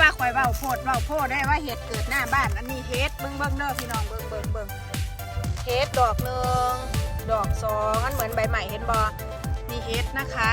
ว่าข่อยเว้าโพดเว้าโพดได้ว่าเห็ดเกิดหน้าบ้านอันนี้เห็ดเบิ่งเบิ่งเด้อพี่น้องเบิ่งเบิ่งเบิ่งเห็ดดอกหนึ่งดอกสองอันเหมือนใบใหม่เห็นบ่นี่เห็ดนะคะ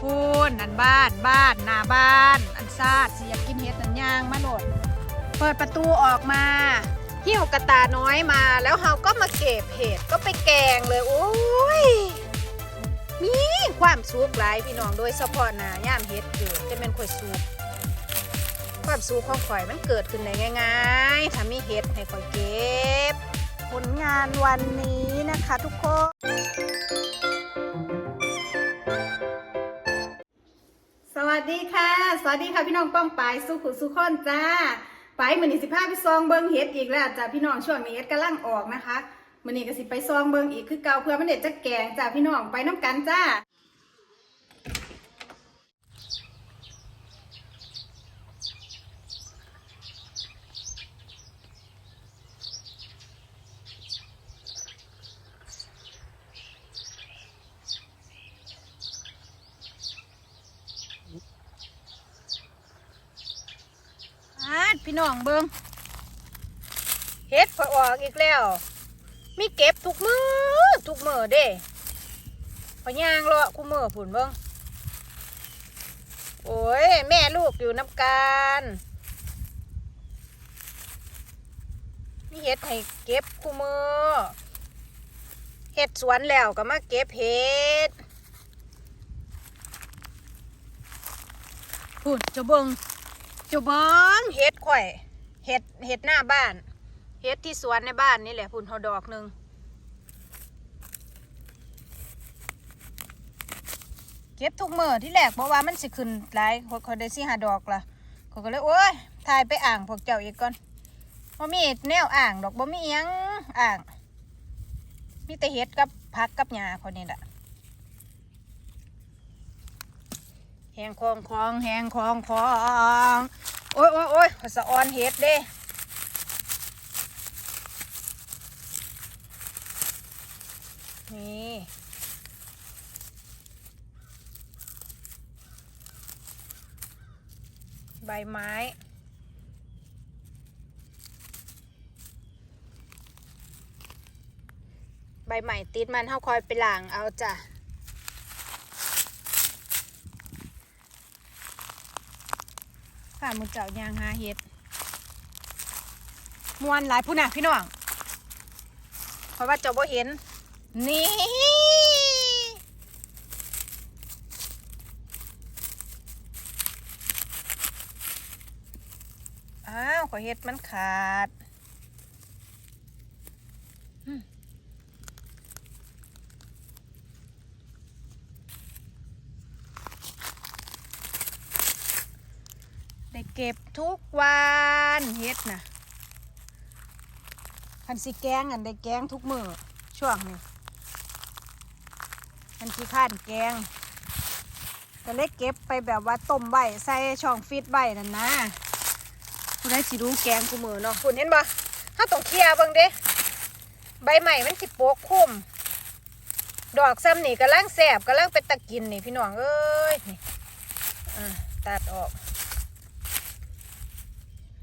พูนอันบ้านบ้านหน้าบ้าน อันซาดสิอยากกินเห็ดนันย่างมาโหลด เปิดประตูออกมาหิ้วกระตาน้อยมาแล้วเฮาก็มาเก็บเห็ดก็ไปแกงเลย โอ้ยมีความสุขหลายพี่น้องโดยเฉพาะหนาย่ามเฮ็ดเกิดจะเป็นข่อยสุข ความสุขของข่อยมันเกิดขึ้นได้ง่ายๆถ้ามีเฮ็ดให้ข่อยเก็บ ผลงานวันนี้นะคะทุกคน สวัสดีค่ะ สวัสดีค่ะพี่น้องป้องปายสุขุสุขคนจ้าไปมือนี้สิพาไปซองเบิงเฮ็ดอีกแล้วจ้าพี่น้องช่วงนี้เฮ็ดกำลังออกนะคะมือนี้ก็สิไปซองเบิงอีกคือเก่าเพื่อมันเด็ดจะแกงจ้าพี่น้องไปน้ำกันจ้า พี่น้องเบิงเฮ็ดพอออกอีกแล้ว มีเก็บทุกมือทุกมือเด้พอย่างเลาะคู่มือผุนเบิงโอ้ย แม่ลูกอยู่น้ำกันมีเฮ็ดให้เก็บคู่มือเฮ็ดสวนแล้วก็มาเก็บเฮ็ดพูดจะเบิง จุเบิงเฮ็ดข่อยเฮ็ดเฮ็ดหน้าบ้านเฮ็ดที่สวนในบ้านนี่แหละพุ่นเฮาดอกหนึ่งเก็บทุกมื้อที่แรกบอกว่ามันสิขึ้นหลายข่อยข่อยได้สิหาดอกล่ะข่อยก็เลยโอ้ยถ่ายไปอ่างพวกเจ้าอีกก่อนบ่มีแนวอ่างดอกบ่มีหยังอ่าง มีแต่เฮ็ดกับผักกับหญ้าคนนี้แหละ แหงคองคองแหงคองคองโอ้ยโอ้ยโอ้ยขอสะออนเห็ดเด้นี่ใบไม้ใบใหม่ติดมันเท่าคอยไปหลางเอาจ้ะ ค่ะมุเจ้ายางหาเห็ดมวนหลายผู้น่ะพี่น้องเพราะว่าเจ้าบ่เห็น นี่อ้าวขอเห็ดมันขาดอืมได้เก็บ ทุกวันเห็ดนะคันสิแกงอันได้แกงทุกมือช่วงนี้คันขี้ข้านแกงก็เล็กเก็บไปแบบว่าต้มใบใส่ช่องฟิตใบนั่นนะผู้ได้สิรู้แกงกูมือเนาะคุณเห็นบ่ถ้าต้องเคลียร์บิ่งเด้ใบใหม่มันสิโปกคุ้มดอกซ้ำนี่กำลังแสบกำลังเป็นตะกินนี่พี่น้องเอ้ยอตัดออก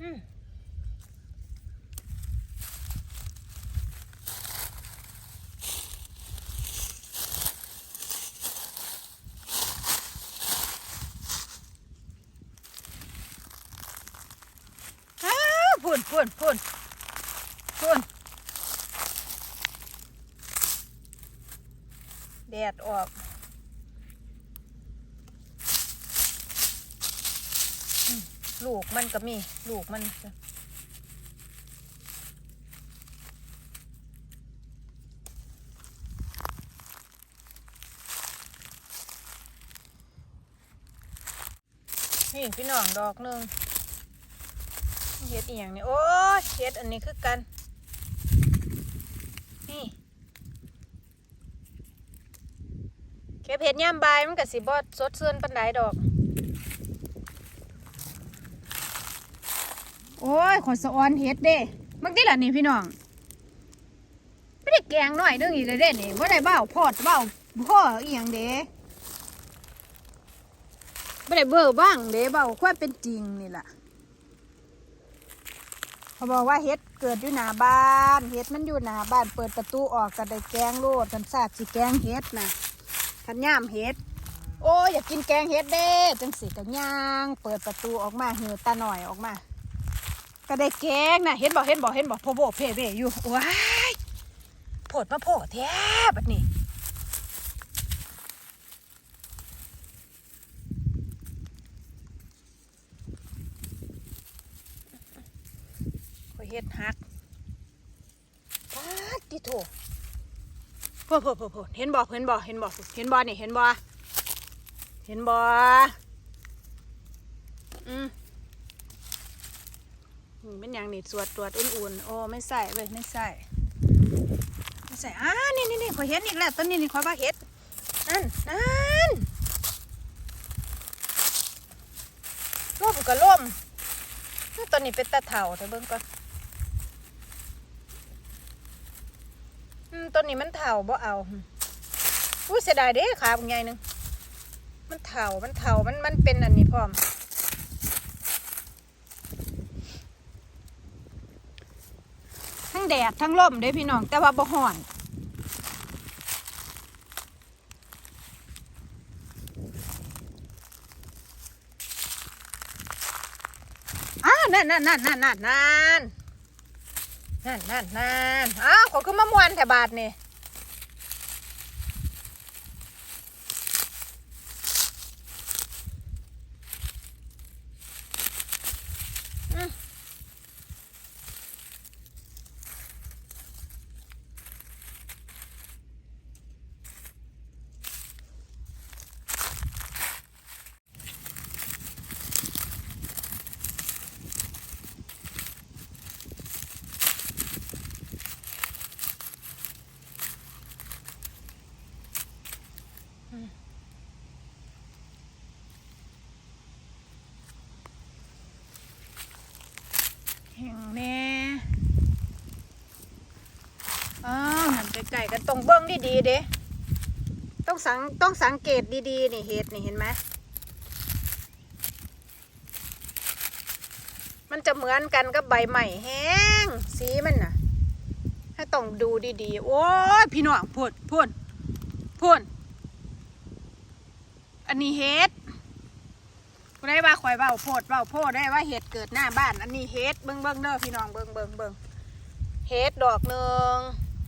อืมอ้าวพุ่นพุ่นพุ่นพุ่นแดดออกลูกมันก็มี ลูกมันนี่พี่น้องดอกหนึ่งเฮ็ดอีหยังนี่โอ้ยเฮ็ดอันนี้คือกัน นี่ เก็บเห็ดย่ามบายมันก็สิบอดสดเสื่อนปันไดดอก โอ้ยขอสะออนเฮ็ดเด้บางทีล่ะนี่พี่น้องไม่ได้แกงหน่อยเรื่องอีกเลยเด้นี่ว่าได้เบ้าพอดเบ้าพ่ออีหยังเด้ไม่ได้เบอร์บ้างเด้เบ้าความเป็นจริงนี่แหละเขาบอกว่าเฮ็ดเกิดอยู่หน้าบ้าน เฮ็ดมันอยู่หน้าบ้านเปิดประตูออกก็ได้แกงโลดกันซาดสิแกงเฮ็ดนะ ทันย่ามเฮ็ด โอ้ยอยากกินแกงเฮ็ดเด้จังสิกะย่าง เปิดประตูออกมาเหือตาหน่อยออกมา ก็ได้แกงนะเห็นบอกเห็นบอกเห็นบอกโพโบเพเบอยู่ว้ายโผดมาโผดแท้บัดนี้ข่อยเฮ็ดฮักปาดติโถโพดพดพดพดเห็นบอเห็นบอเห็นบอเห็นบอนี่เห็นบอเห็นบออืมอืมเป็นอย่างนี่สวดตรวจอุ่นๆ โอ้ไม่ใส่เว้ยไม่ใส่ไม่ใส่อ่านี่นี่นี่ขอเห็นอีกแล้วต้นนี้นี่ขอยว่าเห็ดนั่นนั่นร่มกับร่มต้นนี้เป็นตะเถาแต่เบิ่งก่อนอืม ต้นนี้มันเถาบ่เอาอุ้เสียดายเด้ขาบางใหญ่หนึงมันเถามันเถามันมันเป็นอันนี้พร้อม ทั้งแดดทั้งลมเด้พี่น้อง แต่ว่าบ่ฮ้อนอ้าวนั่นนั่นนั่นนั่นนั่น นั่นนั่นนั่นอ้าวขอขึ้นมามวนแถบาทนี่ แห่งแน่อ้าวหันไปไก่กันตรงเบิ้องดีๆเด้ต้องสังต้องสังเกตดีๆนี่เห็ดนี่เห็นไหมมันจะเหมือนกันกับใบใหม่แห้ง สีมันน่ะให้ต้องดูดีๆ โอ้ยพี่น้องพูดพูดพูดอันนี้เห็ดูได้ว่าข่อยเบาโพดเบาโพดได้ว่าเห็ดเกิดหน้าบ้าน อันนี้เห็ดเบิ้งเบิ้งเด้อพี่น้องเบิ้งเบิ้งเบิ้งเห็ดดอกหนึ่ง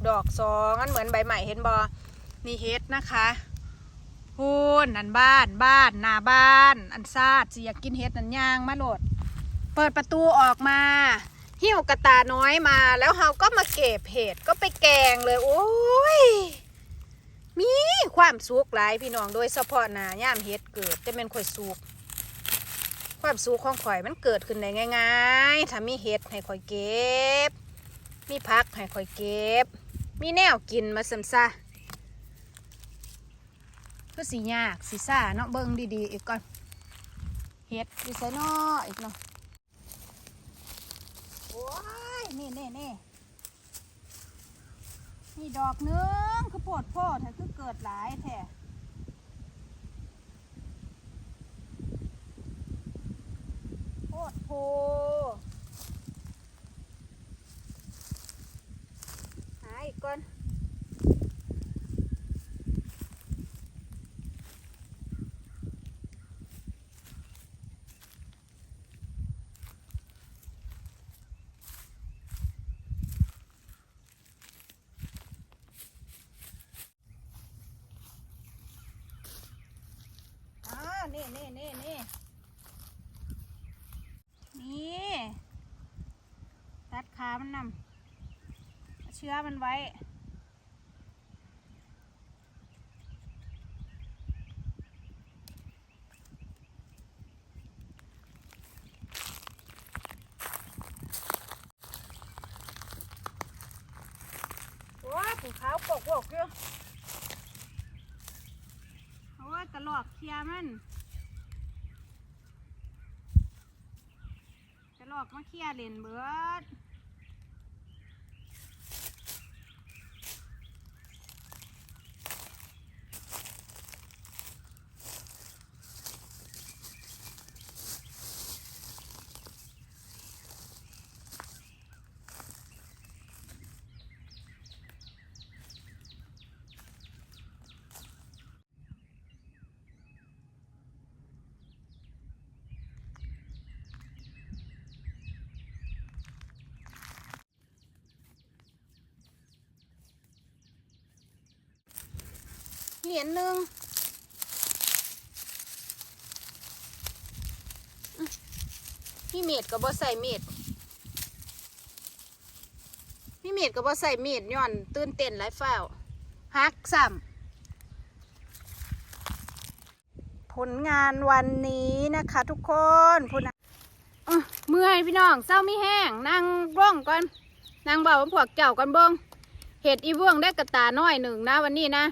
ดอกสองอันเหมือนใบใหม่เห็นบอนี่เห็ดนะคะพูนอันบ้านบ้านหน้าบ้าน อันซาดสิอยากกินเห็ดนันย่างมาโหลด เปิดประตูออกมาหิ้วกระตาน้อยมาแล้วเฮาก็มาเก็บเห็ดก็ไปแกงเลยโอ้ยมีความสุขหลายพี่น้องโดยเฉพาะหนาย่ามเห็ดเกิดจะเป็นข่อยสุก ความสุขของข่อยมันเกิดขึ้นได้ง่ายๆถ้ามีเห็ดให้ข่อยเก็บ มีพักให้ข่อยเก็บ มีแนวกินมาสัมซะเพื่อสียากสีซ่าเนาะเบิ้งดีๆอีกก่อนเห็ดดีไซน์เนาะอีกเนาะโอ้ยนี่นี่นี่นี่ดอกนึงคือโพดโพดแต่คือเกิดหลายแท้ โคตรโพหาอีกก่อนอ่านี่นี่นี่นี่นี่ตัดขา มันนำเอาเชื้อมันไว้ ว้าผูขาวปกปกเยอะเพราะว่าตลอดเคลียร์มันจะหลอกมาเคลียร์เลนเบิด นี่อันหนึ่งพี่เม็ดก็บ่ใส่เม็ดพี่เม็ดก็บ่ใส่เม็ดย้อน ตื่นเต้นหลายฟ้าฮักซ้ำผลงานวันนี้นะคะทุกคนพุ่นน่ะเมื่อยพี่น้องเศร้าไมีแห้งนั่งร่องก่อนนั่งเบาพวกเจ้ากันเบิ้งเห็ดอีเบื้องได้กระตาน้อยหนึ่งนะวันนี้นะ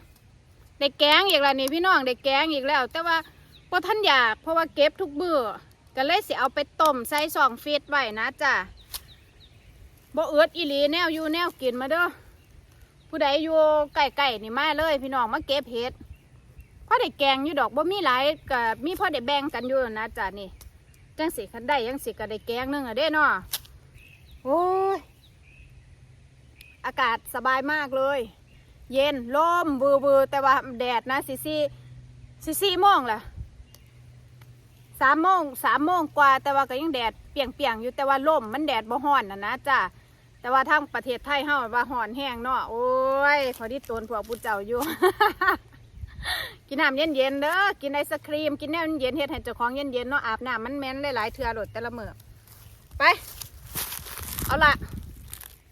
ได้แกงอีกแล้วนี่พี่น้องได้แกงอีกแล้ว แต่ว่าพอท่านอยากเพราะว่าเก็บทุกเบื่อก็เลยสิเอาไปต้มใส่สองฟีดไว้นะจ้ะบ่เอิดอีหลีแนวอยู่แนวกินมาเด้อผู้ใดอยู่ใกล้ๆนี่มาเลย พี่น้องมาเก็บเห็ดพอได้แกงอยู่ดอกบ่มีหลายก็มีพ่อได้แบ่งกันอยู่นะจ้ะนี่จังสิคันได้ยังสิก็ได้แกงนึงอะเด้เนาะโอ้ยอากาศสบายมากเลย เย็นลมบือบือแต่ว่าแดดนะสี่สี่สี่สี่โมงแหละสามโมงสามโมงกว่า แต่ว่าก็ยังแดดเปียงเปียงๆอยู่แต่ว่าลมมันแดดบ่ฮ้อนนะนะจ้ะแต่ว่าทางประเทศไทยเฮาว่าฮ้อนแห้งเนาะโอ้ยพอที่ตนพวกผู้เจ้าอยู่ กินน้ำเย็นๆเด้อกินไอศครีม กินแนวเย็นเฮ็ดให้เจ้าของเย็นๆเนาะอาบน้ำมันแม่นหลายๆเทื่อโลดแต่ละเมื้อไปเอาละ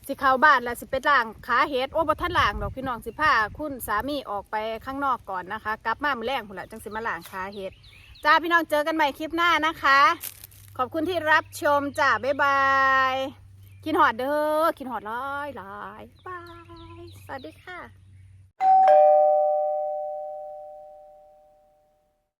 สิเข้าบ้านแล้วสิไปล้างขาเฮ็ดโอ้บ่ทันล้างดอกพี่น้องสิพาคุณสามีออกไปข้างนอกก่อนนะคะ กลับมามื้อแรงพุ่นละจังสิมาล้างขาเฮ็ดจ้าพี่น้องเจอกันใหม่คลิปหน้านะคะ ขอบคุณที่รับชมจ้าบ๊ายบายกินหอดเด้อกินหอดร้อยร้อยบายสวัสดีค่ะ